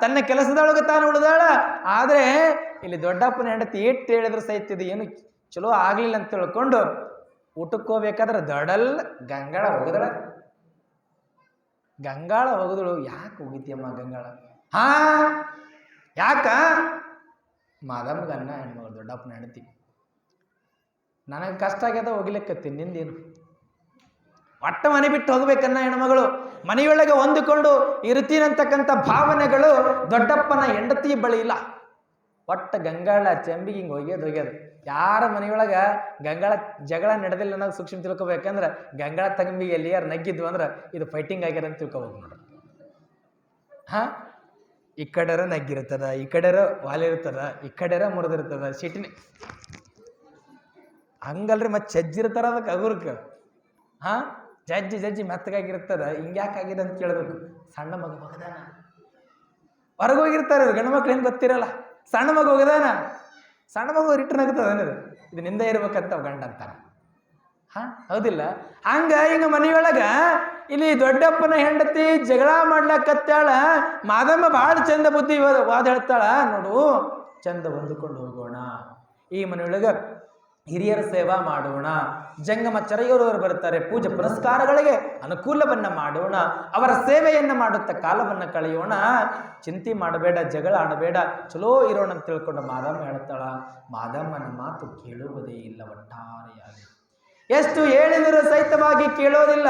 ತನ್ನ ಕೆಲಸದೊಳಗೆ ತಾನು ಉಳಿದಾಳ. ಆದ್ರೆ ಇಲ್ಲಿ ದೊಡ್ಡಪ್ಪನ ಹೆಂಡತಿ ಏಟ್ ಹೇಳಿದ್ರು ಸಹಿತ ಇದು ಏನು ಚಲೋ ಆಗ್ಲಿಲ್ಲ ಅಂತ ತಿಳ್ಕೊಂಡು ಊಟಕ್ಕೆ ಹೋಗ್ಬೇಕಾದ್ರೆ ದಡಲ್ ಗಂಗಾಳ ಹೋಗದಳ. ಗಂಗಾಳ ಹೋಗದಳು. ಯಾಕೆ ಹೋಗಿದ್ಯಮ್ಮ ಗಂಗಾಳ? ಹಾ? ಯಾಕ? ಮಾದಮ್ಮಗ ಅನ್ನ ಹೆಣ್ಮಗಳು, ದೊಡ್ಡಪ್ಪನ ಹೆಂಡತಿ. ನನಗೆ ಕಷ್ಟ ಆಗ್ಯದ ಹೋಗ್ಲಿಕ್ಕತ್ತೀನಿ ನಿಂದೇನು? ಒಟ್ಟ ಮನೆ ಬಿಟ್ಟು ಹೋಗ್ಬೇಕನ್ನ ಹೆಣ್ಮಗಳು ಮನೆಯೊಳಗೆ ಹೊಂದಿಕೊಂಡು ಇರುತ್ತೀನಂತಕ್ಕಂಥ ಭಾವನೆಗಳು ದೊಡ್ಡಪ್ಪನ ಹೆಂಡತಿ ಬಳಿ ಇಲ್ಲ. ಒಟ್ಟ ಗಂಗಾಳ ಚೆಂಬಿಗೆ ಹಿಂಗೆ ಹೋಗ್ಯದ ಹೋಗ್ಯದ ಯಾರ ಮನೆಯೊಳಗೆ ಗಂಗಾಳ ಜಗಳ ನಡೆದಿಲ್ಲ ಅನ್ನೋದು ಸೂಕ್ಷ್ಮ ತಿಳ್ಕೊಬೇಕಂದ್ರೆ ಗಂಗಾಳ ತಂಬಿ ಎಲ್ಲಿ ಯಾರು ನಗ್ಗಿದ್ವು ಅಂದ್ರೆ ಇದು ಫೈಟಿಂಗ್ ಆಗ್ಯಾರ ಅಂತ ತಿಳ್ಕೊಬೇಕು ನೋಡ್ರಿ. ಹಾಂ? ಈ ಕಡೆರ ನಗ್ಗಿರ್ತದ, ಈ ಕಡೆರ ವಾಲಿರ್ತದ, ಈ ಕಡೆರ ಮುರಿದಿರ್ತದ ಸಿಟಿನ ಹಂಗಲ್ರಿ ಮತ್ತೆ ಚಜ್ಜಿರ್ತಾರ ಅದಕ್ಕೆ ಅಗುರ್ಕ ಹಾ? ಜಜ್ಜಿ ಜಜ್ಜಿ ಮೆತ್ತಗಾಗಿರ್ತದ ಹಿಂಗ್ಯಾಕೆ ಆಗಿದೆ ಅಂತ ಕೇಳಬೇಕು. ಸಣ್ಣ ಮಗು ಹೋಗದಾನ? ಹೊರಗೆ ಹೋಗಿರ್ತಾರೆ ಇವ್ರು. ಗಂಡು ಮಕ್ಳು ಏನು ಗೊತ್ತಿರಲ್ಲ? ಸಣ್ಣ ಮಗು ಹೋಗದಾನ? ಸಣ್ಣ ಮಗು ರಿಟರ್ನ್ ಆಗ್ತದ ಅನ್ನೋದು. ಇದು ನಿಂದ ಇರ್ಬೇಕಂತ ಗಂಡ ಅಂತಾರ ಹಾ, ಹೌದಿಲ್ಲ? ಹಂಗ ಹಿಂಗ ಮನೆಯೊಳಗ ಇಲ್ಲಿ ದೊಡ್ಡಪ್ಪನ ಹೆಂಡತಿ ಜಗಳ ಮಾಡ್ಲಕತ್ತಾಳ. ಮಾದಮ್ಮ ಭಾಳ ಚಂದ ಬುದ್ಧಿ ವಾದ ಹೇಳ್ತಾಳ. ನೋಡು, ಚಂದ ಹೊಂದಿಕೊಂಡು ಹೋಗೋಣ. ಈ ಮನೆಯೊಳಗ ಹಿರಿಯರ ಸೇವಾ ಮಾಡೋಣ. ಜಂಗಮ ಚರೆಯೋರವರು ಬರ್ತಾರೆ ಪೂಜೆ ಪುರಸ್ಕಾರಗಳಿಗೆ ಅನುಕೂಲವನ್ನ ಮಾಡೋಣ. ಅವರ ಸೇವೆಯನ್ನು ಮಾಡುತ್ತಾ ಕಾಲವನ್ನ ಕಳೆಯೋಣ. ಚಿಂತೆ ಮಾಡಬೇಡ, ಜಗಳ ಆಡಬೇಡ. ಚಲೋ ಇರೋಣ ಅಂತ ತಿಳ್ಕೊಂಡು ಮಾದಮ್ಮ ಹೇಳ್ತಾಳ. ಮಾದಮ್ಮನ ಮಾತು ಕೇಳುವುದೇ ಇಲ್ಲ, ಒಟ್ಟಾರೆಯಾಗಿ. ಎಷ್ಟು ಹೇಳಿದರೂ ಸಹಿತವಾಗಿ ಕೇಳೋದಿಲ್ಲ.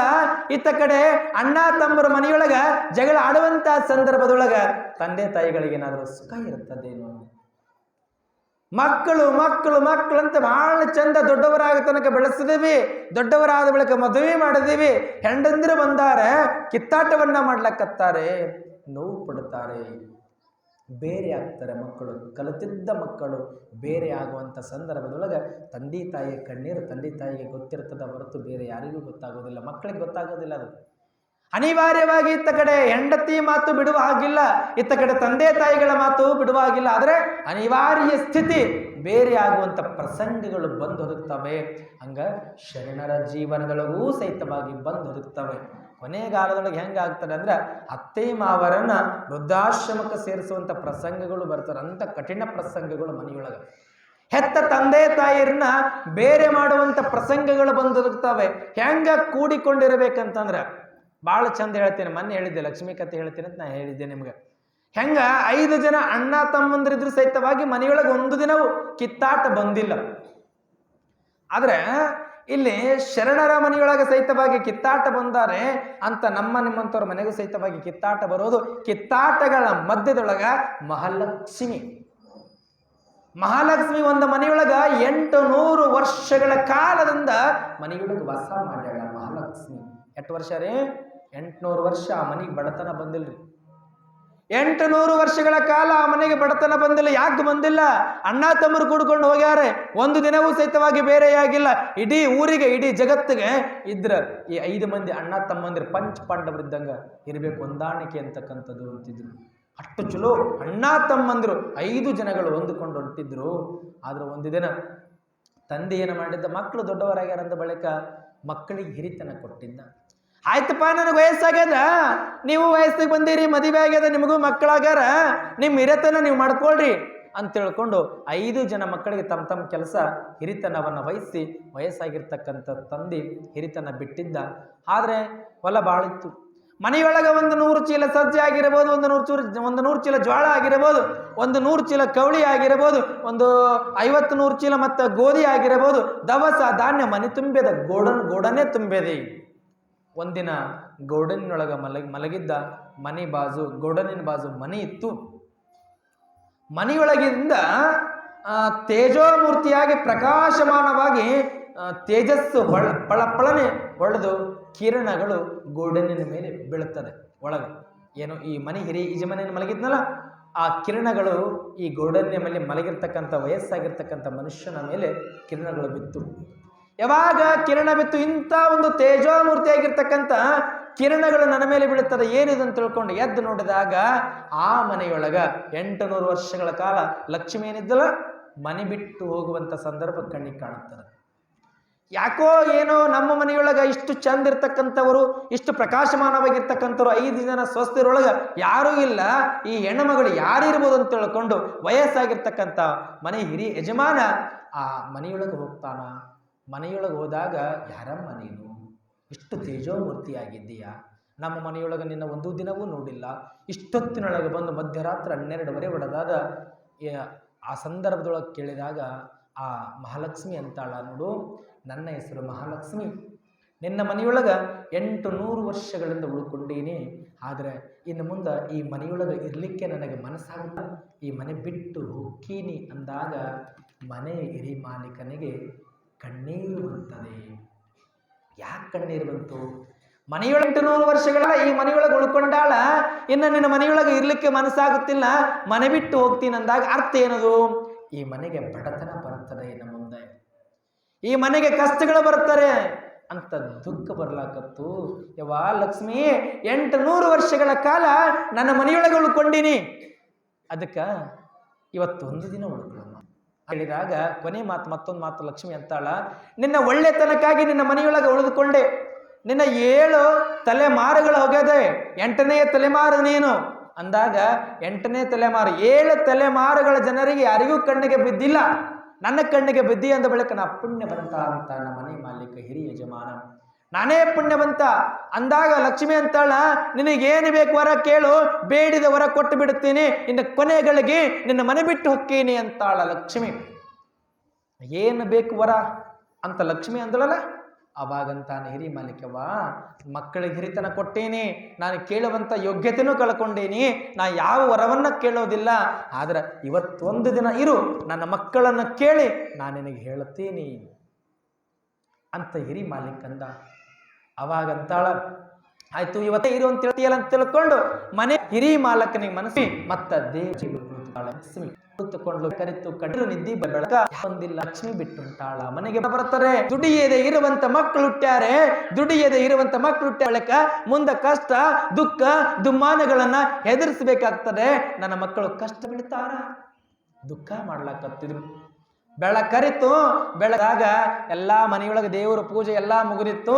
ಇತ್ತ ಕಡೆ ಅಣ್ಣ ತಮ್ಮರ ಮನೆಯೊಳಗ ಜಗಳ ಆಡುವಂತಹ ಸಂದರ್ಭದೊಳಗ ತಂದೆ ತಾಯಿಗಳಿಗೆ ಏನಾದರೂ ಸುಖ ಇರುತ್ತದೇನೋ ಮಕ್ಕಳು ಮಕ್ಕಳು ಮಕ್ಕಳು ಅಂತ ಬಹಳ ಚಂದ ದೊಡ್ಡವರಾಗ ತನಕ ಬೆಳೆಸಿದೀವಿ. ದೊಡ್ಡವರಾದ ಬಳಿಕ ಮದುವೆ ಮಾಡಿದೀವಿ. ಹೆಂಡಂದಿರು ಬಂದಾರೆ, ಕಿತ್ತಾಟವನ್ನ ಮಾಡ್ಲಕ್ಕತ್ತಾರೆ ನೋವು ಪಡುತ್ತಾರೆ. ಬೇರೆ ಆಗ್ತಾರೆ ಮಕ್ಕಳು. ಕಲಿತಿದ್ದ ಮಕ್ಕಳು ಬೇರೆ ಆಗುವಂಥ ಸಂದರ್ಭದೊಳಗೆ ತಂದೆ ತಾಯಿಯ ಕಣ್ಣೀರು ತಂದೆ ತಾಯಿಗೆ ಗೊತ್ತಿರ್ತದ ಹೊರತು ಬೇರೆ ಯಾರಿಗೂ ಗೊತ್ತಾಗೋದಿಲ್ಲ. ಮಕ್ಕಳಿಗೆ ಗೊತ್ತಾಗೋದಿಲ್ಲ ಅದು. ಅನಿವಾರ್ಯವಾಗಿ ಇತ್ತ ಕಡೆ ಹೆಂಡತಿ ಮಾತು ಬಿಡುವ ಹಾಗಿಲ್ಲ, ಇತ್ತ ಕಡೆ ತಂದೆ ತಾಯಿಗಳ ಮಾತು ಬಿಡುವ ಹಾಗಿಲ್ಲ, ಆದರೆ ಅನಿವಾರ್ಯ ಸ್ಥಿತಿ ಬೇರೆ ಆಗುವಂಥ ಪ್ರಸಂಗಗಳು ಬಂದು ಒದಗ್ತವೆ ಹಂಗ ಶರಣರ ಜೀವನದೊಳಗೂ ಸಹಿತವಾಗಿ ಬಂದು ಹೊದುಕ್ತವೆ ಕೊನೆಗಾಲದೊಳಗೆ ಹೆಂಗಾಗ್ತದೆ ಅಂದ್ರೆ ಅತ್ತೆ ಮಾವರನ್ನ ವೃದ್ಧಾಶ್ರಮಕ್ಕೆ ಸೇರಿಸುವಂಥ ಪ್ರಸಂಗಗಳು ಬರ್ತಾರೆ ಅಂಥ ಕಠಿಣ ಪ್ರಸಂಗಗಳು ಮನೆಯೊಳಗೆ. ಹೆತ್ತ ತಂದೆ ತಾಯಿಯರನ್ನ ಬೇರೆ ಮಾಡುವಂಥ ಪ್ರಸಂಗಗಳು ಬಂದಿರುತ್ತವೆ ಹೆಂಗ ಕೂಡಿಕೊಂಡಿರ್ಬೇಕಂತಂದ್ರೆ ಭಾಳ ಚಂದ ಹೇಳ್ತೀನಿ. ಮೊನ್ನೆ ಹೇಳಿದ್ದೆ, ಲಕ್ಷ್ಮೀ ಕತೆ ಹೇಳ್ತೀನಿ ಅಂತ ನಾ ಹೇಳಿದ್ದೆ ನಿಮ್ಗೆ. ಹೆಂಗ? ಐದು ಜನ ಅಣ್ಣ ತಮ್ಮಂದ್ರಿದ್ರು ಸಹಿತವಾಗಿ ಮನೆಯೊಳಗೆ ಒಂದು ದಿನವೂ ಕಿತ್ತಾಟ ಬಂದಿಲ್ಲ. ಆದ್ರೆ ಇಲ್ಲಿ ಶರಣರ ಮನೆಯೊಳಗೆ ಸಹಿತವಾಗಿ ಕಿತ್ತಾಟ ಬಂದಾರೆ ಅಂತ ನಮ್ಮ ನಿಮ್ಮಂಥವ್ರ ಮನೆಗೂ ಸಹಿತವಾಗಿ ಕಿತ್ತಾಟ ಬರೋದು ಕಿತ್ತಾಟಗಳ ಮಧ್ಯದೊಳಗ ಮಹಾಲಕ್ಷ್ಮಿ. ಮಹಾಲಕ್ಷ್ಮಿ ಒಂದು ಮನೆಯೊಳಗ ಎಂಟು ನೂರು ವರ್ಷಗಳ ಕಾಲದಿಂದ ಮನೆಯೊಳಗೆ ವಾಸ ಮಾಡ್ಯಾಳ ಮಹಾಲಕ್ಷ್ಮಿ. ಎಷ್ಟು ವರ್ಷ ರೀ? ಎಂಟುನೂರು ವರ್ಷ ಆ ಮನೆಗೆ ಬಡತನ ಬಂದಿಲ್ರಿ. ಎಂಟು ನೂರು ವರ್ಷಗಳ ಕಾಲ ಆ ಮನೆಗೆ ಬಡತನ ಬಂದಿಲ್ಲ, ಯಾಕೆ ಬಂದಿಲ್ಲ? ಅಣ್ಣ ತಮ್ಮರು ಕೂಡ್ಕೊಂಡು ಹೋಗ್ಯಾರೆ, ಒಂದು ದಿನವೂ ಸಹಿತವಾಗಿ ಬೇರೆಯಾಗಿಲ್ಲ ಇಡೀ ಊರಿಗೆ, ಇಡೀ ಜಗತ್ತಿಗೆ ಇದ್ರ ಈ ಐದು ಮಂದಿ ಅಣ್ಣ ತಮ್ಮಂದ್ರೆ ಪಂಚ ಪಾಂಡವರಿದ್ದಂಗ ಇರಬೇಕು ಹೊಂದಾಣಿಕೆ ಅಂತಕ್ಕಂಥದ್ದು ಅಂತಿದ್ರು. ಅಷ್ಟು ಚಲೋ ಅಣ್ಣ ತಮ್ಮಂದಿರು, ಐದು ಜನಗಳು ಹೊಂದಿಕೊಂಡು ಹೊರಟಿದ್ರು ಆದ್ರೆ ಒಂದು ದಿನ ತಂದೆ ಏನು ಮಾಡಿದ್ದ ಮಕ್ಕಳು ದೊಡ್ಡವರಾಗ್ಯಾರಂದ ಬಳಿಕ ಮಕ್ಕಳಿಗೆ ಹಿರಿತನ ಕೊಟ್ಟಿದ್ದ. ಆಯ್ತಪ್ಪ, ನನಗೆ ವಯಸ್ಸಾಗ್ಯದ? ನೀವು ವಯಸ್ಸಿಗೆ ಬಂದಿರಿ, ಮದುವೆ ಆಗ್ಯದ, ನಿಮಗೂ ಮಕ್ಕಳಾಗ್ಯಾರ? ನಿಮ್ಮ ಹಿರಿತನ ನೀವು ಮಾಡ್ಕೊಳ್ರಿ ಅಂತ ತಿಳ್ಕೊಂಡು ಐದು ಜನ ಮಕ್ಕಳಿಗೆ ತಮ್ಮ ತಮ್ಮ ಕೆಲಸ ಹಿರಿತನವನ್ನು ವಹಿಸಿ ವಯಸ್ಸಾಗಿರ್ತಕ್ಕಂಥ ತಂದಿ ಹಿರಿತನ ಬಿಟ್ಟಿದ್ದ. ಆದರೆ ಹೊಲ ಬಾಳಿತ್ತು. ಮನೆಯೊಳಗೆ ಒಂದು ನೂರು ಚೀಲ ಸಜ್ಜೆ ಆಗಿರಬಹುದು ಒಂದು ನೂರು ಚೂರು ಒಂದು ನೂರು ಚೀಲ ಜ್ವಾಳ ಆಗಿರಬಹುದು ಒಂದು ನೂರು ಚೀಲ ಕವಳಿ ಆಗಿರಬಹುದು ಒಂದು ಐವತ್ತು ನೂರು ಚೀಲ ಮತ್ತು ಗೋಧಿ ಆಗಿರಬಹುದು ದವಸ ಧಾನ್ಯ ಮನೆ ತುಂಬಿದ ಗೋಡನ್, ಗೋಡನೆ ತುಂಬಿದೆ ಒಂದಿನ ಗೌಡನಿನೊಳಗೆ ಮಲಗಿ, ಮಲಗಿದ್ದ ಮನೆ ಬಾಜು, ಗೌಡನಿನ ಬಾಜು ಮನೆ ಇತ್ತು. ಮನೆಯೊಳಗಿಂದ ತೇಜೋಮೂರ್ತಿಯಾಗಿ ಪ್ರಕಾಶಮಾನವಾಗಿ ತೇಜಸ್ಸು ಹೊಳ ಪಳಪಳನೆ ಹೊಳೆದು ಕಿರಣಗಳು ಗೋಡನಿನ ಮೇಲೆ ಬೀಳುತ್ತದೆ ಒಳಗೆ. ಏನು, ಈ ಮನೆ ಹಿರಿ ಯಜಮಾನಿನ ಮಲಗಿದ್ನಲ್ಲ, ಆ ಕಿರಣಗಳು ಈ ಗೋಡನ್ಯ ಮೇಲೆ ಮಲಗಿರ್ತಕ್ಕಂಥ ವಯಸ್ಸಾಗಿರ್ತಕ್ಕಂಥ ಮನುಷ್ಯನ ಮೇಲೆ ಕಿರಣಗಳು ಬಿತ್ತು. ಯಾವಾಗ ಕಿರಣ ಬಿತ್ತು ಇಂಥ ಒಂದು ತೇಜೋಮೂರ್ತಿಯಾಗಿರ್ತಕ್ಕಂಥ ಕಿರಣಗಳು ನನ್ನ ಮೇಲೆ ಬೀಳುತ್ತದೆ ಏನಿದು ಅಂತ ತಿಳ್ಕೊಂಡು ಎದ್ದು ನೋಡಿದಾಗ ಆ ಮನೆಯೊಳಗ ಎಂಟು ನೂರು ವರ್ಷಗಳ ಕಾಲ ಲಕ್ಷ್ಮಿ ಏನಿದ್ದಲ್ಲ, ಮನೆ ಬಿಟ್ಟು ಹೋಗುವಂಥ ಸಂದರ್ಭ ಕಣ್ಣಿಗೆ ಕಾಣುತ್ತದೆ. ಯಾಕೋ ಏನೋ ನಮ್ಮ ಮನೆಯೊಳಗ ಇಷ್ಟು ಚಂದ ಇರ್ತಕ್ಕಂಥವರು, ಇಷ್ಟು ಪ್ರಕಾಶಮಾನವಾಗಿರ್ತಕ್ಕಂಥವ್ರು ಐದು ಜನ ಸ್ವಸ್ಥಿರೊಳಗ ಯಾರೂ ಇಲ್ಲ, ಈ ಹೆಣ್ಣುಮಗಳು ಯಾರಿರ್ಬೋದು ಅಂತ ತಿಳ್ಕೊಂಡು ವಯಸ್ಸಾಗಿರ್ತಕ್ಕಂಥ ಮನೆ ಹಿರಿಯ ಯಜಮಾನ ಆ ಮನೆಯೊಳಗೆ ಹೋಗ್ತಾನ. ಮನೆಯೊಳಗೆ ಹೋದಾಗ, ಯಾರಮ್ಮ ನೀನು? ಇಷ್ಟು ತೇಜೋಮೂರ್ತಿಯಾಗಿದ್ದೀಯಾ? ನಮ್ಮ ಮನೆಯೊಳಗೆ ನಿನ್ನ ಒಂದು ದಿನವೂ ನೋಡಿಲ್ಲ. ಇಷ್ಟೊತ್ತಿನೊಳಗೆ ಬಂದು ಮಧ್ಯರಾತ್ರಿ ಹನ್ನೆರಡುವರೆ ಒಡೆದಾದ ಯ- ಆ ಸಂದರ್ಭದೊಳಗೆ ಕೇಳಿದಾಗ, ಆ ಮಹಾಲಕ್ಷ್ಮಿ ಅಂತಾಳ ನೋಡು, ನನ್ನ ಹೆಸರು ಮಹಾಲಕ್ಷ್ಮಿ. ನಿನ್ನ ಮನೆಯೊಳಗೆ ಎಂಟು ನೂರು ವರ್ಷಗಳಿಂದ ಉಳ್ಕೊಂಡೀನಿ. ಆದರೆ ಇನ್ನು ಮುಂದೆ ಈ ಮನೆಯೊಳಗೆ ಇರಲಿಕ್ಕೆ ನನಗೆ ಮನಸ್ಸಾಗಲ್ಲ ಈ ಮನೆ ಬಿಟ್ಟು ಹೋಗ್ತೀನಿ ಅಂದಾಗ ಮನೆ ಇರಿ ಮಾಲೀಕನಿಗೆ ಕಣ್ಣೀರು ಬರುತ್ತದೆ. ಯಾಕೆ ಕಣ್ಣೀರು ಬಂತು? ಮನೆಯೊಳಗೆ ಎಂಟು ನೂರು ವರ್ಷಗಳ ಈ ಮನೆಯೊಳಗೆ ಉಳ್ಕೊಂಡಾಳ, ಇನ್ನು ನಿನ್ನ ಮನೆಯೊಳಗೆ ಇರಲಿಕ್ಕೆ ಮನಸ್ಸಾಗುತ್ತಿಲ್ಲ, ಮನೆ ಬಿಟ್ಟು ಹೋಗ್ತೀನಿ ಅಂದಾಗ ಅರ್ಥ ಏನದು? ಈ ಮನೆಗೆ ಬಡತನ ಬರುತ್ತದೆ ಇನ್ನು ಮುಂದೆ. ಈ ಮನೆಗೆ ಕಷ್ಟಗಳು ಬರ್ತಾರೆ ಅಂತ ದುಃಖ ಬರ್ಲಾಕತ್ತು. ಯವಾ ಲಕ್ಷ್ಮಿ, ಎಂಟು ನೂರು ವರ್ಷಗಳ ಕಾಲ ನನ್ನ ಮನೆಯೊಳಗೆ ಉಳ್ಕೊಂಡೀನಿ. ಅದಕ್ಕೆ ಇವತ್ತೊಂದು ದಿನ ಉಳ್ಕೊಳ್ಳೋಣ ಹೇಳಿದಾಗ, ಕೊನೆ ಮಾತು, ಮತ್ತೊಂದು ಮಾತು, ಲಕ್ಷ್ಮಿ ಅಂತಾಳ, ನಿನ್ನ ಒಳ್ಳೆತನಕ್ಕಾಗಿ ನಿನ್ನ ಮನೆಯೊಳಗೆ ಉಳಿದುಕೊಂಡೆ. ನಿನ್ನ ಏಳು ತಲೆಮಾರುಗಳು ಹೋಗದೆ ಎಂಟನೇ ತಲೆಮಾರು ನೀನು. ಅಂದಾಗ ಎಂಟನೇ ತಲೆಮಾರು, ಏಳು ತಲೆಮಾರುಗಳ ಜನರಿಗೆ ಯಾರಿಗೂ ಕಣ್ಣಿಗೆ ಬಿದ್ದಿಲ್ಲ. ನನ್ನ ಕಣ್ಣಿಗೆ ಬಿದ್ದಿ ಅಂದ ಬಳಿಕ ನಾ ಪುಣ್ಯವಂತ ಅಂತ ನಮ್ಮ ಮನೆ ಮಾಲೀಕ ಹಿರಿಯ ಯಜಮಾನ ನಾನೇ ಪುಣ್ಯವಂತ. ಅಂದಾಗ ಲಕ್ಷ್ಮಿ ಅಂತಾಳ, ನಿನಗೇನು ಬೇಕು ವರ ಕೇಳು, ಬೇಡಿದ ವರ ಕೊಟ್ಟು ಬಿಡುತ್ತೀನಿ, ನಿನ್ನ ಕೊನೆಗಳಿಗೆ ನಿನ್ನ ಮನೆ ಬಿಟ್ಟು ಹೊಕ್ಕೀನಿ ಅಂತಾಳ ಲಕ್ಷ್ಮಿ. ಏನು ಬೇಕು ವರ ಅಂತ ಲಕ್ಷ್ಮಿ ಅಂದಳಲ್ಲ? ಅವಾಗಂತಾನೆ ಹಿರಿ ಮಾಲಿಕವ್ವ, ಮಕ್ಕಳಿಗೆ ಹಿರಿತನ ಕೊಟ್ಟೇನಿ, ನಾನು ಕೇಳುವಂಥ ಯೋಗ್ಯತೆನೂ ಕಳ್ಕೊಂಡೇನಿ, ನಾ ಯಾವ ವರವನ್ನು ಕೇಳೋದಿಲ್ಲ, ಆದರೆ ಇವತ್ತೊಂದು ದಿನ ಇರು, ನನ್ನ ಮಕ್ಕಳನ್ನು ಕೇಳಿ, ನಾನು ನಿನಗೆ ಹೇಳುತ್ತೀನಿ ಅಂತ ಹಿರಿ ಮಾಲಿಕ್ ಅಂದ ಅವಾಗಂತಾಳ, ಆಯ್ತು, ಇವತ್ತೇ ಇರು ಅಂತ ಹೇಳ್ತೀಯಲ್ಲ ಅಂತ ತಿಳ್ಕೊಂಡು ಮನೆ ಹಿರಿ ಮಾಲಕನಿಗೆ ಮನಸ್ಸಿ ಮತ್ತ ದೇವಿ ಕುಳಿತುಕೊಂಡು ಕರೆತು ಕಡಲು ನಿದ್ದಿ ಬೆಳಕ ಹೊಂದಿಲ್ಲ ಲಕ್ಷ್ಮಿ ಬಿಟ್ಟುಂಟಾಳ. ಮನೆಗೆ ಬರ್ತಾರೆ ದುಡಿಯದೆ ಇರುವಂತ ಮಕ್ಕಳು ಹುಟ್ಟ್ಯಾರೆ. ದುಡಿಯದೆ ಇರುವಂತ ಮಕ್ಕಳು ಹುಟ್ಟ ಮುಂದೆ ಕಷ್ಟ, ದುಃಖ, ದುಮ್ಮಾನಗಳನ್ನ ಹೆದರಿಸಬೇಕಾಗ್ತದೆ. ನನ್ನ ಮಕ್ಕಳು ಕಷ್ಟ ಬಿಡ್ತಾರ ದುಃಖ ಮಾಡ್ಲಾಕತ್ತಿದ್ರು. ಬೆಳಕರಿತು ಬೆಳಗಾಗ ಎಲ್ಲಾ ಮನೆಯೊಳಗೆ ದೇವರ ಪೂಜೆ ಎಲ್ಲಾ ಮುಗಿದಿತ್ತು.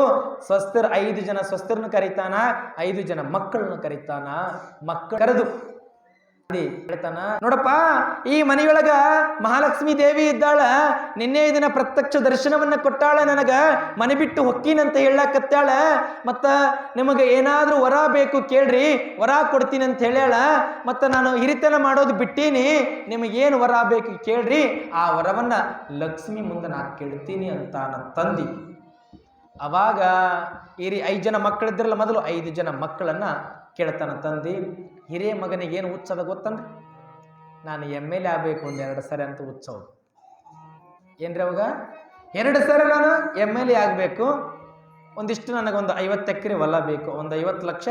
ಸ್ವಸ್ಥರ್ ಐದು ಜನ ಸ್ವಸ್ಥರನ್ನು ಕರೀತಾನ, ಐದು ಜನ ಮಕ್ಕಳನ್ನು ಕರೀತಾನ. ಮಕ್ಕಳು ಕರೆದು ನೋಡಪ್ಪ, ಈ ಮನೆಯೊಳಗ ಮಹಾಲಕ್ಷ್ಮಿ ದೇವಿ ಇದ್ದಾಳ, ನಿನ್ನೆ ದಿನ ಪ್ರತ್ಯಕ್ಷ ದರ್ಶನವನ್ನ ಕೊಟ್ಟಾಳ ನನಗ, ಮನೆ ಬಿಟ್ಟು ಹೊಕ್ಕೀನಂತ ಹೇಳಕತ್ತಾಳ. ಮತ್ತ ನಿಮಗೆ ಏನಾದ್ರೂ ವರ ಬೇಕು ಕೇಳ್ರಿ, ವರ ಕೊಡ್ತೀನಿ ಅಂತ ಹೇಳ್ಯಾಳ. ಮತ್ತ ನಾನು ಹಿರಿತನ ಮಾಡೋದು ಬಿಟ್ಟೀನಿ ನಿಮಗೇನು ವರ ಬೇಕು ಕೇಳ್ರಿ, ಆ ವರವನ್ನ ಲಕ್ಷ್ಮಿ ಮುಂದೆ ನಾ ಕೇಳ್ತೀನಿ ಅಂತ ನನ್ನ ತಂದಿ. ಅವಾಗ ಹಿರಿ ಐದು ಜನ ಮಕ್ಕಳಿದ್ರಲ್ಲ ಮೊದಲು ಐದು ಜನ ಮಕ್ಕಳನ್ನ ಕೇಳ್ತಾನ ತಂದಿ. ಹಿರಿಯ ಮಗನಿಗೆ ಏನು ಹುಚ್ಚದ ಗೊತ್ತಂದ್ರೆ? ನಾನು ಎಂ ಎಲ್ ಎ ಆಗಬೇಕು ಒಂದು ಎರಡು ಸರಿ ಅಂತ ಹುಚ್ಚೋದು ಏನ್ರಿ ಅವಾಗ? ಎರಡು ಸರಿ ನಾನು ಎಂ ಎಲ್ ಎ ಆಗಬೇಕು. ಒಂದಿಷ್ಟು ನನಗೊಂದು ಐವತ್ತು ಎಕರೆ ಹೊಲ ಬೇಕು. ಒಂದು ಐವತ್ತು ಲಕ್ಷ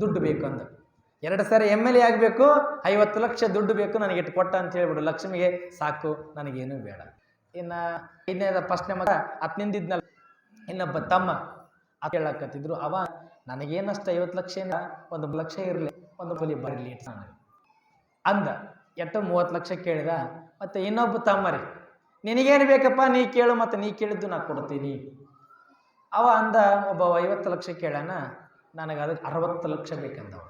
ದುಡ್ಡು ಬೇಕು ಅಂದ. ಎರಡು ಸರಿ ಎಂ ಎಲ್ ಎ ಆಗಬೇಕು, ಐವತ್ತು ಲಕ್ಷ ದುಡ್ಡು ಬೇಕು, ನನಗೆ ಇಟ್ಟು ಕೊಟ್ಟ ಅಂತ ಹೇಳ್ಬಿಡು. ಲಕ್ಷ್ಮಿಗೆ ಸಾಕು, ನನಗೇನು ಬೇಡ. ಇನ್ನು ಇನ್ನೇದ ಫಸ್ಟ್ನೇ ಮಗ ಹತ್ತನಿಂದಿದ್ನಲ್ಲ ಇನ್ನೊಬ್ಬ ತಮ್ಮ ಅದು ಹೇಳಕತ್ತಿದ್ರು, ಅವ, ನನಗೇನಷ್ಟು ಐವತ್ತು ಲಕ್ಷ ಒಂದು ಲಕ್ಷ ಇರಲಿ. ಒಂದು ಬಲಿ ಬರಲಿ ಅಂದ. ಎಟ್ಟು ಮೂವತ್ತು ಲಕ್ಷ ಕೇಳಿದ, ಮತ್ತು ಇನ್ನೊಬ್ಬ ತಮ್ಮರಿ ನಿನಗೇನು ಬೇಕಪ್ಪ, ನೀ ಕೇಳು ಮತ್ತು ನೀ ಕೇಳಿದ್ದು ನಾ ಕೊಡ್ತೀನಿ. ಅವ ಅಂದ, ಒಬ್ಬ ಐವತ್ತು ಲಕ್ಷ ಕೇಳನ, ನನಗೆ ಅದಕ್ಕೆ ಅರವತ್ತು ಲಕ್ಷ ಬೇಕಂದವ.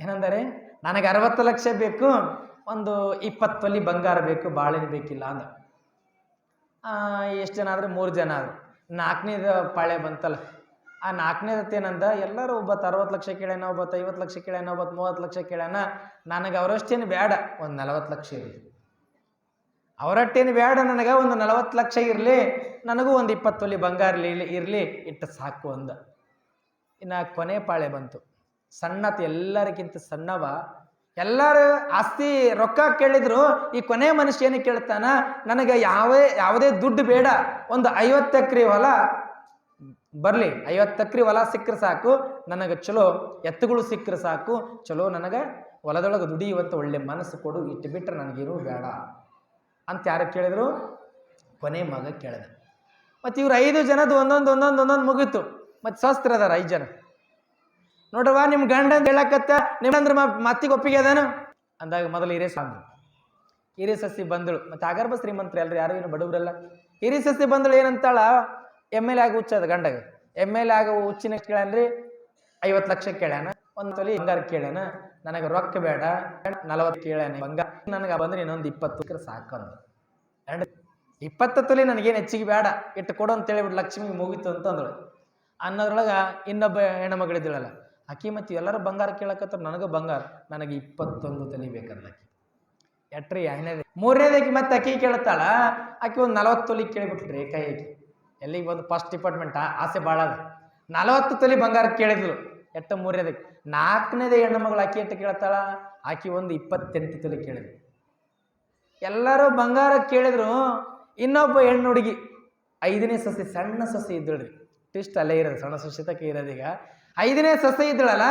ಏನಂದರೆ, ನನಗೆ ಅರವತ್ತು ಲಕ್ಷ ಬೇಕು, ಒಂದು ಇಪ್ಪತ್ತು ತೊಲಿ ಬಂಗಾರ ಬೇಕು, ಬಾಳೆನ ಬೇಕಿಲ್ಲ ಅಂದ. ಎಷ್ಟು ಜನ ಆದರೆ? ಮೂರು ಜನ ಆದರು. ನಾಲ್ಕನೇದು ಪಾಳೆ ಬಂತಲ್ಲ. ಆ ನಾಲ್ಕನೇದತ್ತು ಏನಂದ, ಎಲ್ಲರೂ ಒಬ್ಬತ್ತು ಅರವತ್ತು ಲಕ್ಷ ಕೇಳ್ಯಾನ ಒಬ್ಬತ್ತು ಐವತ್ತು ಲಕ್ಷ ಕೇಳ್ಯಾನ ಒಬ್ಬತ್ತು ಮೂವತ್ತು ಲಕ್ಷ ಕೇಳ್ಯಾನ, ನನಗೆ ಅವರಷ್ಟೇನು ಬೇಡ ಒಂದು ನಲವತ್ತು ಲಕ್ಷ ಇರಲಿ. ಅವರಟ್ಟೇನು ಬೇಡ ನನಗೆ ಒಂದು ನಲವತ್ತು ಲಕ್ಷ ಇರಲಿ, ನನಗೂ ಒಂದು ಇಪ್ಪತ್ತು ತೊಲಿ ಬಂಗಾರ ಇರಲಿ, ಇಟ್ಟು ಸಾಕು ಅಂದ. ಇನ್ನು ಕೊನೆ ಪಾಳೆ ಬಂತು. ಸಣ್ಣತ್ ಎಲ್ಲರಿಗಿಂತ ಸಣ್ಣವ, ಎಲ್ಲರೂ ಆಸ್ತಿ ರೊಕ್ಕ ಕೇಳಿದ್ರು, ಈ ಕೊನೆ ಮನುಷ್ಯ ಏನು ಕೇಳ್ತಾನ, ನನಗೆ ಯಾವೇ, ಯಾವುದೇ ದುಡ್ಡು ಬೇಡ, ಒಂದು ಐವತ್ತು ಎಕರೆ ಹೊಲ ಬರಲಿ, ಐವತ್ತು ಎಕ್ರೆ ಹೊಲ ಸಿಕ್ಕರೆ ಸಾಕು, ನನಗೆ ಚಲೋ ಎತ್ತುಗಳು ಸಿಕ್ಕರೆ ಸಾಕು, ಚಲೋ ನನಗೆ ಹೊಲದೊಳಗೆ ದುಡಿಯುವಂಥ ಒಳ್ಳೆ ಮನಸ್ಸು ಕೊಡು, ಇಟ್ಟು ಬಿಟ್ಟರೆ ನನಗೇನು ಬೇಡ. ಅಂತ ಯಾರು ಕೇಳಿದ್ರು? ಕೊನೆ ಮಗ ಕೇಳಿದ. ಮತ್ತು ಇವ್ರು ಐದು ಜನದ ಒಂದೊಂದು ಒಂದೊಂದು ಒಂದೊಂದು ಮುಗೀತು. ಮತ್ತು ಸ್ವಸ್ತ್ರ ಅದಾರ ಐದು ಜನ. ನೋಡ್ರವ್ವ ನಿಮ್ಮ ಗಂಡ ಅಂತ ಹೇಳಕತ್ತ ನಿಮ್ಮಂದ್ರೆ ಮತ್ತಿಗೆ ಒಪ್ಪಿಗೆ ಅದಾನು? ಅಂದಾಗ ಮೊದಲು ಹಿರೇ ಸ್ವಾಮಿ ಹಿರೇ ಸಸಿ ಬಂದಳು. ಮತ್ತು ಆಗರ್ಭ ಶ್ರೀಮಂತ್ರ ಎಲ್ಲರೂ ಯಾರು ಏನು ಬಡವರಲ್ಲ? ಹಿರಿ ಸಸಿ ಬಂದಳು ಏನಂತಾಳ? ಎಂ ಎಲ್ ಎ ಆಗಿ ಹುಚ್ಚದ ಗಂಡಗ. ಎಂ ಎಲ್ ಎ ಆಗೋ ಹುಚ್ಚಿನ ಕೇಳ್ಯಾನ್ರಿ ಐವತ್ತು ಲಕ್ಷ ಕೇಳ್ಯಾನ. ಒಂದ್ ತೊಲಿ ಬಂಗಾರ ಕೇಳ್ಯಾನ. ನನಗೆ ರೊಕ್ಕ ಬೇಡ. ನಲವತ್ತು ಕೇಳ್ಯಾನ ಬಂಗಾರ. ನನಗೆ ಬಂದ್ರೆ ಇನ್ನೊಂದು ಇಪ್ಪತ್ತು ಎಕರೆ ಸಾಕಂದು ಎರಡು ಇಪ್ಪತ್ತು ತೊಲಿ ನನಗೇನು ಹೆಚ್ಚಿಗೆ ಬೇಡ. ಇಟ್ಟು ಕೊಡು ಅಂತ ಲಕ್ಷ್ಮಿಗೆ ಲಕ್ಷ್ಮಿ ಮುಗೀತು ಅಂತಂದಳು. ಅನ್ನೋದ್ರೊಳಗೆ ಇನ್ನೊಬ್ಬ ಹೆಣ್ಮಗಳಿದ್ದಳಲ್ಲ. ಆಕಿ ಮತ್ತು ಎಲ್ಲರೂ ಬಂಗಾರ ಕೇಳಕತ್ತಾರ. ನನಗೂ ಬಂಗಾರ. ನನಗೆ ಇಪ್ಪತ್ತೊಂದು ತೊಲಿ ಬೇಕಂದ ಆಕಿ. ಎಟ್ರಿ ಎರಡನೇದು ಮೂರನೇದಕ್ಕೆ ಮತ್ತೆ ಅಕ್ಕಿ ಕೇಳ್ತಾಳ. ಆಕಿ ಒಂದು ನಲವತ್ತು ತೊಲಿ ಕೇಳಿಬಿಟ್ರಿ ಕೈ ಆಕಿ ಎಲ್ಲಿಗೆ ಬಂದು ಫಸ್ಟ್ ಡಿಪಾರ್ಟ್ಮೆಂಟ್ ಆಸೆ ಭಾಳ ಅದ. ನಲವತ್ತು ತೊಲಿ ಬಂಗಾರ ಕೇಳಿದ್ಲು. ಎಟ್ಟ ಮೂರನೇದಕ್ಕೆ ನಾಲ್ಕನೇದೇ ಹೆಣ್ಣು ಮಗಳು ಆಕಿ ಎಟ್ಟು ಕೇಳ್ತಾಳ, ಆಕಿ ಒಂದು ಇಪ್ಪತ್ತೆಂಟು ತೊಲಿ ಕೇಳಿದ್ಲು. ಎಲ್ಲರೂ ಬಂಗಾರ ಕೇಳಿದ್ರು, ಇನ್ನೊಬ್ಬ ಹೆಣ್ಣು ಹುಡುಗಿ, ಐದನೇ ಸಸಿ, ಸಣ್ಣ ಸಸಿ ಇದ್ದಳ್ರಿ ಟಿಸ್ಟ್ ಅಲ್ಲೇ ಇರೋದು, ಸಣ್ಣ ಸೊಸೆ ತಕ್ಕ ಇರೋದೀಗ ಐದನೇ ಸಸಿ ಇದ್ದಳಲ್ಲ,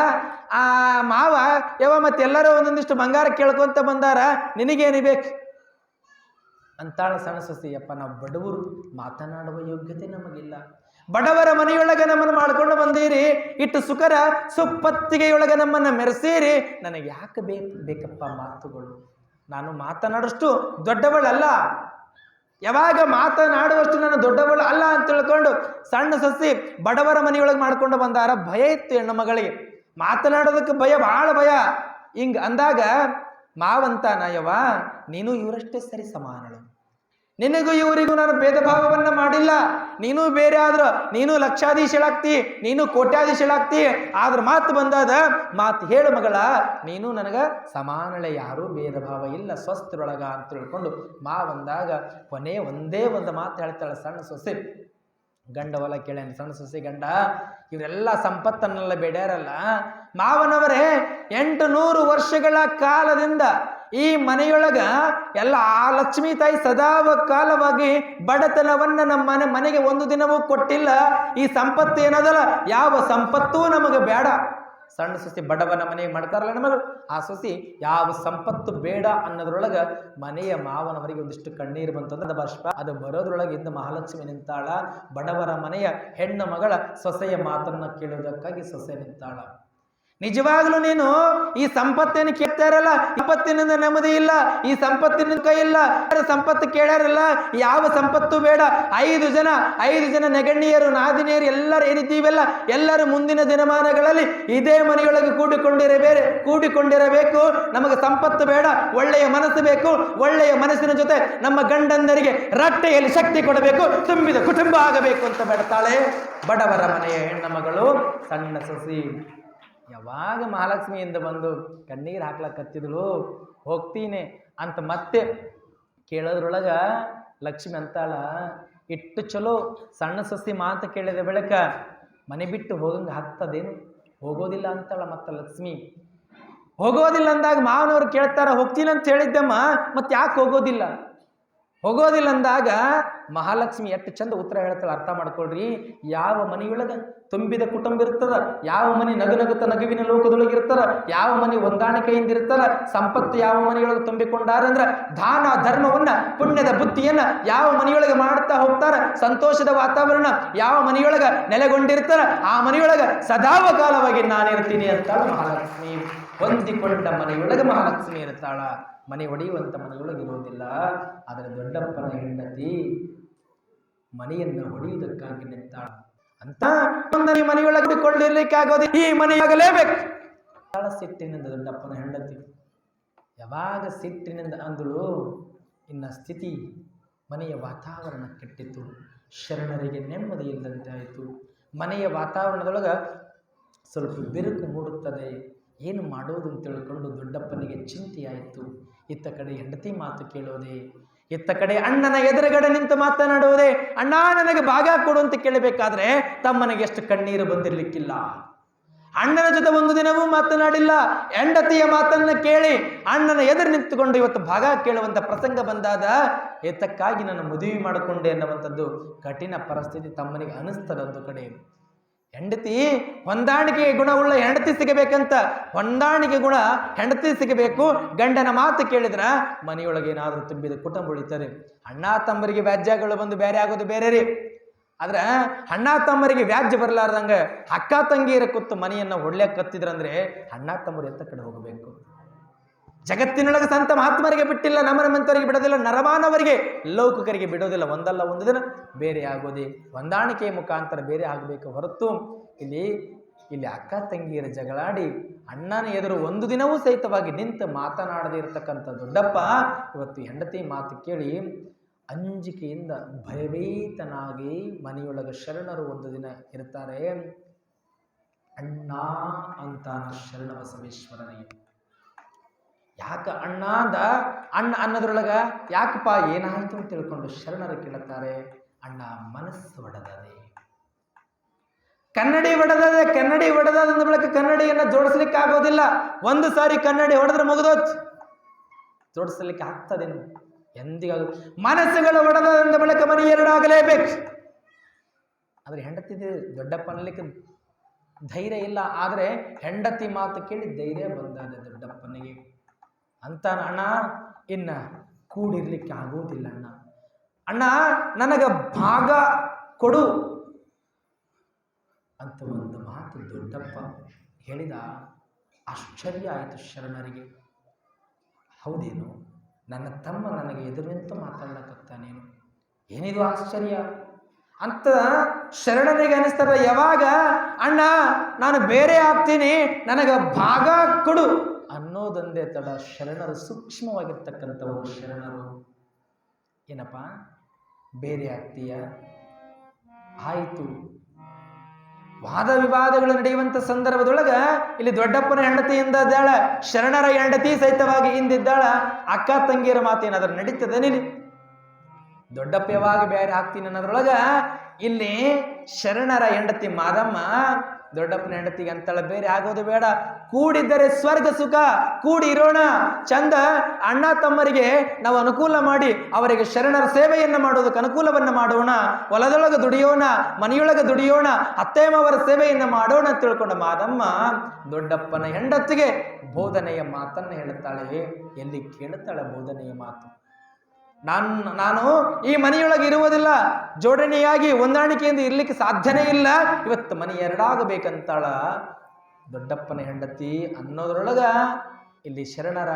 ಆ ಮಾವ ಯಾವ ಮತ್ತೆ ಎಲ್ಲರೂ ಒಂದೊಂದಿಷ್ಟು ಬಂಗಾರ ಕೇಳ್ಕೊಂತ ಬಂದಾರ ನಿನಗೇನು ಬೇಕು ಅಂತಾಳ ಸಣ್ಣ ಸಸಿಯಪ್ಪ ಯಪ್ಪ ನಾವು ಬಡವರು, ಮಾತನಾಡುವ ಯೋಗ್ಯತೆ ನಮಗಿಲ್ಲ. ಬಡವರ ಮನೆಯೊಳಗೆ ನಮ್ಮನ್ನು ಮಾಡ್ಕೊಂಡು ಬಂದೀರಿ, ಇಟ್ಟು ಸುಖರ ಸುಪ್ಪತ್ತಿಗೆಯೊಳಗೆ ನಮ್ಮನ್ನು ಮೆರೆಸೀರಿ. ನನಗೆ ಯಾಕೆ ಬೇಕು ಬೇಕಪ್ಪ ಮಾತುಗಳು? ನಾನು ಮಾತನಾಡೋಷ್ಟು ದೊಡ್ಡವಳಲ್ಲ. ಯಾವಾಗ ಮಾತನಾಡುವಷ್ಟು ನಾನು ದೊಡ್ಡವಳು ಅಲ್ಲ ಅಂತ ತಿಳ್ಕೊಂಡು ಸಣ್ಣ ಸಸಿ ಬಡವರ ಮನೆಯೊಳಗೆ ಮಾಡ್ಕೊಂಡು ಬಂದಾರ, ಭಯ ಇತ್ತು ಹೆಣ್ಣು ಮಗಳಿಗೆ. ಮಾತನಾಡೋದಕ್ಕೆ ಭಯ, ಭಾಳ ಭಯ. ಹಿಂಗೆ ಅಂದಾಗ ಮಾವಂತಾನ ಯವ ನೀನು ಇವರಷ್ಟೇ ಸರಿ ಸಮಾನಳು. ನಿನಗೂ ಇವರಿಗೂ ನಾನು ಭೇದ ಭಾವವನ್ನ ಮಾಡಿಲ್ಲ. ನೀನು ಬೇರೆ ಆದ್ರೂ, ನೀನು ಲಕ್ಷಾಧೀಶಳಾಗ್ತಿ, ನೀನು ಕೋಟ್ಯಾಧೀಶಳಾಗ್ತಿ, ಆದ್ರೆ ಮಾತು ಬಂದಾದ ಮಾತು ಹೇಳು ಮಗಳ, ನೀನು ನನಗೆ ಸಮಾನಳೆ ಯಾರೂ ಭೇದ ಭಾವ ಇಲ್ಲ, ಸ್ವಸ್ಥರೊಳಗ ಅಂತ ತಿಳ್ಕೊಂಡು ಮಾ ಬಂದಾಗ ಕೊನೆ ಒಂದೇ ಒಂದು ಮಾತು ಹೇಳ್ತಾಳೆ ಸಣ್ಣ ಸೊಸೆ. ಗಂಡ ಹೊಲ ಕೇಳ್ಯಾನ ಸಣ್ಣ ಸೊಸೆ ಗಂಡ, ಇವರೆಲ್ಲ ಸಂಪತ್ತನ್ನೆಲ್ಲ ಬೇಡ್ಯಾರಲ್ಲ ಮಾವನವರೇ ಎಂಟು ನೂರು ವರ್ಷಗಳ ಕಾಲದಿಂದ ಈ ಮನೆಯೊಳಗ ಎಲ್ಲ ಆ ಲಕ್ಷ್ಮೀ ತಾಯಿ ಸದಾವ ಕಾಲವಾಗಿ ಬಡತನವನ್ನ ನಮ್ಮ ಮನೆ, ಮನೆಗೆ ಒಂದು ದಿನವೂ ಕೊಟ್ಟಿಲ್ಲ. ಈ ಸಂಪತ್ತು ಏನದಲ್ಲ? ಯಾವ ಸಂಪತ್ತೂ ನಮಗೆ ಬೇಡ. ಸಣ್ಣ ಸೊಸಿ ಬಡವನ ಮನೆಗೆ ಮಾಡ್ತಾರಲ್ಲ ನಮಗಳು ಆ ಸೊಸಿ ಯಾವ ಸಂಪತ್ತು ಬೇಡ ಅನ್ನೋದ್ರೊಳಗ ಮನೆಯ ಮಾವನವರಿಗೆ ಒಂದಿಷ್ಟು ಕಣ್ಣೀರು ಬಂತು ಅಂದ್ರೆ ಬಾಷ್ಪ ಅದು ಬರೋದ್ರೊಳಗೆ ಇಂದು ಮಹಾಲಕ್ಷ್ಮಿ ನಿಂತಾಳ, ಬಡವರ ಮನೆಯ ಹೆಣ್ಣು ಮಗಳ ಸೊಸೆಯ ಮಾತನ್ನ ಕೇಳುವುದಕ್ಕಾಗಿ ಸೊಸೆ ನಿಂತಾಳ. ನಿಜವಾಗ್ಲೂ ನೀನು ಈ ಸಂಪತ್ತೇನು ಕೇಳ್ತಾ ಇರಲ್ಲ ಸಂಪತ್ತಿನಿಂದ ನೆಮ್ಮದಿ ಇಲ್ಲ, ಈ ಸಂಪತ್ತಿನ ಕೈ ಇಲ್ಲ ಸಂಪತ್ತು ಕೇಳ್ಯಾರಲ್ಲ, ಯಾವ ಸಂಪತ್ತು ಬೇಡ. ಐದು ಜನ ಐದು ಜನ ನೆಗಣ್ಣಿಯರು ನಾದಿನಿಯರು ಎಲ್ಲರೂ ಏನಿದ್ದೀವಲ್ಲ, ಎಲ್ಲರೂ ಮುಂದಿನ ದಿನಮಾನಗಳಲ್ಲಿ ಇದೇ ಮನೆಯೊಳಗೆ ಕೂಡಿಕೊಂಡಿರಬೇರೆ ಕೂಡಿಕೊಂಡಿರಬೇಕು. ನಮಗೆ ಸಂಪತ್ತು ಬೇಡ, ಒಳ್ಳೆಯ ಮನಸ್ಸು ಬೇಕು, ಒಳ್ಳೆಯ ಮನಸ್ಸಿನ ಜೊತೆ ನಮ್ಮ ಗಂಡಂದರಿಗೆ ರಟ್ಟೆಯಲ್ಲಿ ಶಕ್ತಿ ಕೊಡಬೇಕು, ತುಂಬಿದ ಕುಟುಂಬ ಆಗಬೇಕು ಅಂತ ಬೇಡ್ತಾಳೆ. ಬಡವರ ಮನೆಯ ಹೆಣ್ಣು ಮಗಳು, ಸಣ್ಣ ಸೊಸಿ. ಯಾವಾಗ ಮಹಾಲಕ್ಷ್ಮಿಯಿಂದ ಬಂದು ಕಣ್ಣೀರು ಹಾಕ್ಲಕ್ಕತ್ತಿದಳು ಹೋಗ್ತೀನಿ ಅಂತ ಮತ್ತೆ ಕೇಳೋದ್ರೊಳಗೆ ಲಕ್ಷ್ಮಿ ಅಂತಾಳ, ಇಟ್ಟು ಚಲೋ ಸಣ್ಣ ಸಸಿ ಮಾತು ಕೇಳಿದ ಬೆಳಕ ಮನೆ ಬಿಟ್ಟು ಹೋಗಂಗೆ ಹತ್ತದೇನು ಹೋಗೋದಿಲ್ಲ ಅಂತಾಳ ಮತ್ತೆ ಲಕ್ಷ್ಮಿ. ಹೋಗೋದಿಲ್ಲ ಅಂದಾಗ ಮಾವನವ್ರು ಕೇಳ್ತಾರ ಹೋಗ್ತೀನಿ ಅಂತ ಹೇಳಿದ್ದಮ್ಮ, ಮತ್ತೆ ಯಾಕೆ ಹೋಗೋದಿಲ್ಲ? ಹೋಗೋದಿಲ್ಲ ಅಂದಾಗ ಮಹಾಲಕ್ಷ್ಮಿ ಎಷ್ಟು ಚಂದ ಉತ್ತರ ಹೇಳ್ತಾಳೆ, ಅರ್ಥ ಮಾಡ್ಕೊಳ್ರಿ. ಯಾವ ಮನೆಯೊಳಗ ತುಂಬಿದ ಕುಟುಂಬ ಇರ್ತದ, ಯಾವ ಮನೆ ನಗು ನಗುತ್ತ ನಗುವಿನ ಲೋಕದೊಳಗೆ ಇರ್ತಾರ ಯಾವ ಮನೆ ಹೊಂದಾಣಿಕೆಯಿಂದ ಇರ್ತಾರ ಸಂಪತ್ತು ಯಾವ ಮನೆಯೊಳಗೆ ತುಂಬಿಕೊಂಡಾರಂದ್ರ ದಾನ ಧರ್ಮವನ್ನ, ಪುಣ್ಯದ ಬುದ್ಧಿಯನ್ನ ಯಾವ ಮನೆಯೊಳಗೆ ಮಾಡ್ತಾ ಹೋಗ್ತಾರ, ಸಂತೋಷದ ವಾತಾವರಣ ಯಾವ ಮನೆಯೊಳಗ ನೆಲೆಗೊಂಡಿರ್ತಾರ, ಆ ಮನೆಯೊಳಗ ಸದಾವ ಕಾಲವಾಗಿ ನಾನಿರ್ತೀನಿ ಅಂತ ಮಹಾಲಕ್ಷ್ಮಿ. ಹೊಂದಿಕೊಂಡ ಮನೆಯೊಳಗೆ ಮಹಾಲಕ್ಷ್ಮಿ ಇರ್ತಾಳ ಮನೆ ಒಡೆಯುವಂತ ಮನೆಯೊಳಗೆ ಇರುವುದಿಲ್ಲ. ಆದರೆ ದೊಡ್ಡಪ್ಪನ ಹೆಂಡತಿ ಮನೆಯನ್ನ ಹೊಡೆಯುವುದಕ್ಕಾಗಿ ನಿಂತಾಳ. ಅಂತ ಒಂದನೇ ಮನೆಯೊಳಗೆ ಕೊಂಡಿರ್ಲಿಕ್ಕೆ ಆಗೋದು ಈ ಮನೆಯಾಗಲೇಬೇಕು. ಬಹಳ ಸಿಟ್ಟಿನಿಂದ ದೊಡ್ಡಪ್ಪನ ಹೆಂಡತಿ? ಯಾವಾಗ ಸಿಟ್ಟಿನಿಂದ ಅಂದಳು? ಇನ್ನ ಸ್ಥಿತಿ ಮನೆಯ ವಾತಾವರಣ ಕೆಟ್ಟಿತು ಶರಣರಿಗೆ ನೆಮ್ಮದಿ ಇಲ್ಲದಂತೆ ಆಯಿತು ಮನೆಯ ವಾತಾವರಣದೊಳಗೆ ಸ್ವಲ್ಪ ಬಿರುಕು ಮೂಡುತ್ತದೆ. ಏನು ಮಾಡೋದು ಅಂತ ತಿಳ್ಕೊಂಡು ದೊಡ್ಡಪ್ಪನಿಗೆ ಚಿಂತೆಯಾಯಿತು. ಇತ್ತ ಕಡೆ ಹೆಂಡತಿ ಮಾತು ಕೇಳೋದೆ, ಇತ್ತ ಕಡೆ ಅಣ್ಣನ ಎದುರುಗಡೆ ನಿಂತು ಮಾತನಾಡುವುದೇ, ಅಣ್ಣ ನನಗೆ ಭಾಗ ಕೊಡು ಅಂತ ಕೇಳಬೇಕಾದ್ರೆ ತಮ್ಮನಿಗೆ ಎಷ್ಟು ಕಣ್ಣೀರು ಬಂದಿರಲಿಕ್ಕಿಲ್ಲ. ಅಣ್ಣನ ಜೊತೆ ಒಂದು ದಿನವೂ ಮಾತನಾಡಿಲ್ಲ. ಹೆಂಡತಿಯ ಮಾತನ್ನ ಕೇಳಿ ಅಣ್ಣನ ಎದುರು ನಿಂತುಕೊಂಡು ಇವತ್ತು ಭಾಗ ಕೇಳುವಂತ ಪ್ರಸಂಗ ಬಂದಾಗ ಎತ್ತಕ್ಕಾಗಿ ನನ್ನ ಮದುವೆ ಮಾಡಿಕೊಂಡೆ ಅನ್ನುವಂಥದ್ದು ಕಠಿಣ ಪರಿಸ್ಥಿತಿ ತಮ್ಮನಿಗೆ ಅನಿಸ್ತದೆ ಒಂದು ಕಡೆ. ಹೆಂಡತಿ ಹೊಂದಾಣಿಕೆ ಗುಣವುಳ್ಳ ಹೆಂಡತಿ ಸಿಗಬೇಕಂತ ಹೊಂದಾಣಿಕೆ ಗುಣ ಹೆಂಡತಿ ಸಿಗಬೇಕು. ಗಂಡನ ಮಾತು ಕೇಳಿದ್ರ ಮನೆಯೊಳಗೆ ಏನಾದರೂ ತುಂಬಿದ ಕುಟುಂಬ ಉಳಿತಾರೆ. ಅಣ್ಣ ತಮ್ಮರಿಗೆ ವ್ಯಾಜ್ಯಗಳು ಬಂದು ಬೇರೆ ಆಗೋದು ಬೇರೆ ರೀ. ಆದ್ರೆ ಅಣ್ಣ ತಮ್ಮರಿಗೆ ವ್ಯಾಜ್ಯ ಬರಲಾರ್ದಂಗ ಅಕ್ಕ ತಂಗಿಯರ ಕೂತು ಮನೆಯನ್ನ ಒಳ್ಳೆ ಕತ್ತಿದ್ರಂದ್ರೆ ಅಣ್ಣ ತಮ್ಮರು ಎತ್ತ ಕಡೆ ಹೋಗಬೇಕು? ಜಗತ್ತಿನೊಳಗೆ ಸಂತ ಮಹಾತ್ಮರಿಗೆ ಬಿಟ್ಟಿಲ್ಲ ನಮ್ಮ ಬಿಡೋದಿಲ್ಲ ನರಮಾನವರಿಗೆ ಲೌಕಿಕರಿಗೆ ಬಿಡೋದಿಲ್ಲ. ಒಂದಲ್ಲ ಒಂದು ದಿನ ಬೇರೆ ಆಗೋದೆ, ಹೊಂದಾಣಿಕೆಯ ಮುಖಾಂತರ ಬೇರೆ ಆಗಬೇಕು ಹೊರತು ಇಲ್ಲಿ ಇಲ್ಲಿ ಅಕ್ಕ ತಂಗಿಯರ ಜಗಳಾಡಿ, ಅಣ್ಣನ ಎದುರು ಒಂದು ದಿನವೂ ಸಹಿತವಾಗಿ ನಿಂತು ಮಾತನಾಡದೇ ಇರತಕ್ಕಂಥ ದೊಡ್ಡಪ್ಪ ಇವತ್ತು ಹೆಂಡತಿ ಮಾತು ಕೇಳಿ ಅಂಜಿಕೆಯಿಂದ ಭಯಭೀತನಾಗಿ ಮನೆಯೊಳಗೆ ಶರಣರು ಒಂದು ದಿನ ಇರ್ತಾರೆ. ಅಣ್ಣ ಅಂತಾನ ಶರಣ ಬಸವೇಶ್ವರನಿಗೆ ಯಾಕ ಅಣ್ಣ ಅಂದ? ಅಣ್ಣ ಅನ್ನೋದ್ರೊಳಗೆ ಯಾಕಪ್ಪ ಏನಾಯ್ತು ಅಂತ ತಿಳ್ಕೊಂಡು ಶರಣರು ಕೇಳುತ್ತಾರೆ, ಅಣ್ಣ ಮನಸ್ಸು ಒಡೆದದೆ. ಕನ್ನಡಿ ಒಡೆದದೆ, ಕನ್ನಡಿ ಒಡೆದಾದ ಬಳಿಕ ಕನ್ನಡಿಯನ್ನು ಜೋಡಿಸ್ಲಿಕ್ಕೆ ಆಗೋದಿಲ್ಲ ಒಂದು ಸಾರಿ ಕನ್ನಡಿ ಹೊಡೆದ್ರೆ ಮುಗಿದೋತ್ ಜೋಡಿಸ್ಲಿಕ್ಕೆ ಆಗ್ತದೇನು? ಎಂದಿಗಾಗ ಮನಸ್ಸುಗಳು ಒಡೆದಂದ ಬಳಿಕ ಮನೆ ಎರಡಾಗಲೇಬೇಕು ಆದ್ರೆ ಹೆಂಡತಿ ದೊಡ್ಡಪ್ಪ ಅನ್ನಲಿಕ್ಕೆ ಧೈರ್ಯ ಇಲ್ಲ. ಆದರೆ ಹೆಂಡತಿ ಮಾತು ಕೇಳಿ ಧೈರ್ಯ ಬಂದಾದ ದೊಡ್ಡಪ್ಪನಿಗೆ. ಅಂತಾನ, ಅಣ್ಣ, ಇನ್ನ ಕೂಡಿರ್ಲಿಕ್ಕೆ ಆಗೋದಿಲ್ಲ, ಅಣ್ಣ. ಅಣ್ಣ, ನನಗೆ ಭಾಗ ಕೊಡು. ಅಂತ ಒಂದು ಮಾತು ದೊಡ್ಡಪ್ಪ ಹೇಳಿದ. ಆಶ್ಚರ್ಯ ಆಯಿತು ಶರಣರಿಗೆ. ಹೌದೇನು? ನನ್ನ ತಮ್ಮ ನನಗೆ ಎದುರು ನಿಂತು ಮಾತಾಡ್ಲಕತ್ತಾನೇನು ಏನಿದು ಆಶ್ಚರ್ಯ? ಅಂತ ಶರಣನಿಗೆ ಅನಿಸ್ತದ. ಯಾವಾಗ? ಅಣ್ಣ, ನಾನು ಬೇರೆ ಆಗ್ತೀನಿ. ನನಗೆ ಭಾಗ ಕೊಡು. ಅನ್ನೋದೊಂದೇ ತಡ ಶರಣರು ಸೂಕ್ಷ್ಮವಾಗಿರ್ತಕ್ಕಂಥವರು ಶರಣರು. ಏನಪ್ಪ? ಬೇರೆ ಆಗ್ತೀಯ ಆಯಿತು. ವಾದ ವಿವಾದಗಳು ನಡೆಯುವಂಥ ಸಂದರ್ಭದೊಳಗ ಇಲ್ಲಿ ದೊಡ್ಡಪ್ಪನ ಹೆಂಡತಿಯಿಂದ ಇದ್ದಾಳ ಶರಣರ ಹೆಂಡತಿ ಸಹಿತವಾಗಿ ಹಿಂದಿದ್ದಾಳ, ಅಕ್ಕ ತಂಗಿಯರ ಮಾತೇನಾದ್ರೂ ನಡೀತದೆ ನೀನು ದೊಡ್ಡಪ್ಪ ಯಾವಾಗ ಬೇರೆ ಹಾಕ್ತೀನಿ ಅನ್ನೋದ್ರೊಳಗ ಇಲ್ಲಿ ಶರಣರ ಹೆಂಡತಿ ಮಾದಮ್ಮ ದೊಡ್ಡಪ್ಪನ ಹೆಂಡತಿಗೆ ಅಂತಳ ಬೇರೆ ಆಗೋದು ಬೇಡ. ಕೂಡಿದ್ದರೆ ಸ್ವರ್ಗ ಸುಖ ಕೂಡಿ ಇರೋಣ ಚಂದ ಅಣ್ಣ ತಮ್ಮರಿಗೆ ನಾವು ಅನುಕೂಲ ಮಾಡಿ, ಅವರಿಗೆ ಶರಣರ ಸೇವೆಯನ್ನು ಮಾಡೋದಕ್ಕೆ ಅನುಕೂಲವನ್ನು ಮಾಡೋಣ. ಹೊಲದೊಳಗೆ ದುಡಿಯೋಣ, ಮನೆಯೊಳಗೆ ದುಡಿಯೋಣ ಅತ್ತೇಮವರ ಸೇವೆಯನ್ನು ಮಾಡೋಣ ಅಂತ ತಿಳ್ಕೊಂಡ ಮಾದಮ್ಮ ದೊಡ್ಡಪ್ಪನ ಹೆಂಡತಿಗೆ ಬೋಧನೆಯ ಮಾತನ್ನು ಹೇಳುತ್ತಾಳೆ. ಎಲ್ಲಿ ಕೇಳುತ್ತಾಳೆ ಬೋಧನೆಯ ಮಾತು? ನಾನು ನಾನು ಈ ಮನೆಯೊಳಗೆ ಇರುವುದಿಲ್ಲ. ಜೋಡಣೆಯಾಗಿ ಹೊಂದಾಣಿಕೆಯಿಂದ ಇರ್ಲಿಕ್ಕೆ ಸಾಧ್ಯನೇ ಇಲ್ಲ. ಇವತ್ತು ಮನೆ ಎರಡಾಗಬೇಕಂತಾಳ. ದೊಡ್ಡಪ್ಪನ ಹೆಂಡತಿ ಅನ್ನೋದ್ರೊಳಗ ಇಲ್ಲಿ ಶರಣರ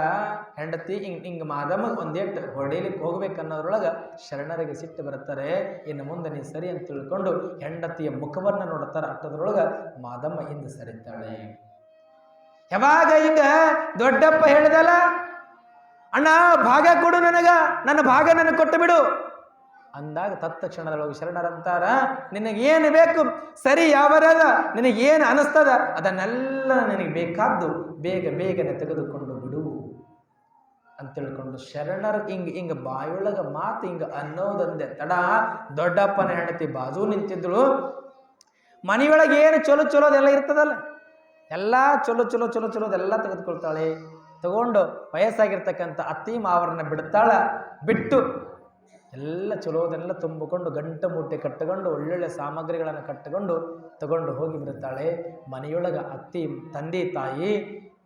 ಹೆಂಡತಿ ಹಿಂಗ್ ಹಿಂಗ್ ಮಾದಮ್ಮ ಒಂದೇಟ್ ಹೊಡೀಲಿಕ್ಕೆ ಹೋಗ್ಬೇಕನ್ನೋದ್ರೊಳಗ ಶರಣರಿಗೆ ಸಿಟ್ಟು ಬರ್ತಾರೆ ಇನ್ನು ಮುಂದೆ ನೀ ಸರಿ ಅಂತ ತಿಳ್ಕೊಂಡು ಹೆಂಡತಿಯ ಮುಖವನ್ನು ನೋಡುತ್ತಾರೆ ಅಟ್ಟದ್ರೊಳಗ ಮಾದಮ್ಮ ಹಿಂದೆ ಸರಿತಾಳೆ. ಯಾವಾಗ ಹಿಂಗ ದೊಡ್ಡಪ್ಪ ಹೇಳ್ದಲ್ಲ ಅಣ್ಣ, ಭಾಗ ಕೊಡು ನನಗ. ನನ್ನ ಭಾಗ ನನಗೆ ಕೊಟ್ಟು ಬಿಡು. ಅಂದಾಗ ತತ್ಕ್ಷಣದೊಳಗೆ ಶರಣರಂತಾರ, ನಿನಗೇನು ಬೇಕು? ಸರಿ, ಯಾವರದ? ನಿನಗೇನು ಅನಿಸ್ತದ? ಅದನ್ನೆಲ್ಲ ನಿನಗೆ ಬೇಕಾದ್ದು ಬೇಗ ಬೇಗನೆ ತೆಗೆದುಕೊಂಡು ಬಿಡು ಅಂತ ತಿಳ್ಕೊಂಡು ಶರಣರು ಹಿಂಗ್, ಹಿಂಗ ಬಾಯೊಳಗ ಮಾತು ಹಿಂಗ ಅನ್ನೋದಂದೆ. ತಡ, ದೊಡ್ಡಪ್ಪನ ಹೆಂಡತಿ ಬಾಜು ನಿಂತಿದ್ದಳು ಮನೆಯೊಳಗೆ ಏನು ಚಲೋ ಚಲೋದೆಲ್ಲ ಇರ್ತದಲ್ಲ? ಎಲ್ಲ ಚಲೋ ಚಲೋ ಚಲೋ ಚಲೋದೆಲ್ಲ ತೆಗೆದುಕೊಳ್ತಾಳೆ. ತಗೊಂಡು ವಯಸ್ಸಾಗಿರ್ತಕ್ಕಂಥ ಅತ್ತಿ ಮಾವರನ್ನ ಬಿಡ್ತಾಳ, ಬಿಟ್ಟು ಎಲ್ಲ ಚಲೋದನ್ನೆಲ್ಲ ತುಂಬಿಕೊಂಡು ಗಂಟು ಮೂಟೆ ಕಟ್ಟಿಕೊಂಡು ಒಳ್ಳೊಳ್ಳೆ ಸಾಮಗ್ರಿಗಳನ್ನು ಕಟ್ಟಿಕೊಂಡು ತಗೊಂಡು ಹೋಗಿ ಬಿಡುತ್ತಾಳೆ ಮನೆಯೊಳಗೆ ಅತ್ತಿ, ತಂದೆ, ತಾಯಿ,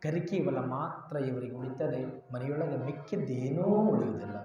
ಕರಿಕಿ ಹೊಲ ಮಾತ್ರ ಇವರಿಗೆ ಉಳಿತದೆ. ಮನೆಯೊಳಗೆ ಮಿಕ್ಕಿದ್ದೇನೂ ಉಳಿಯುವುದಿಲ್ಲ.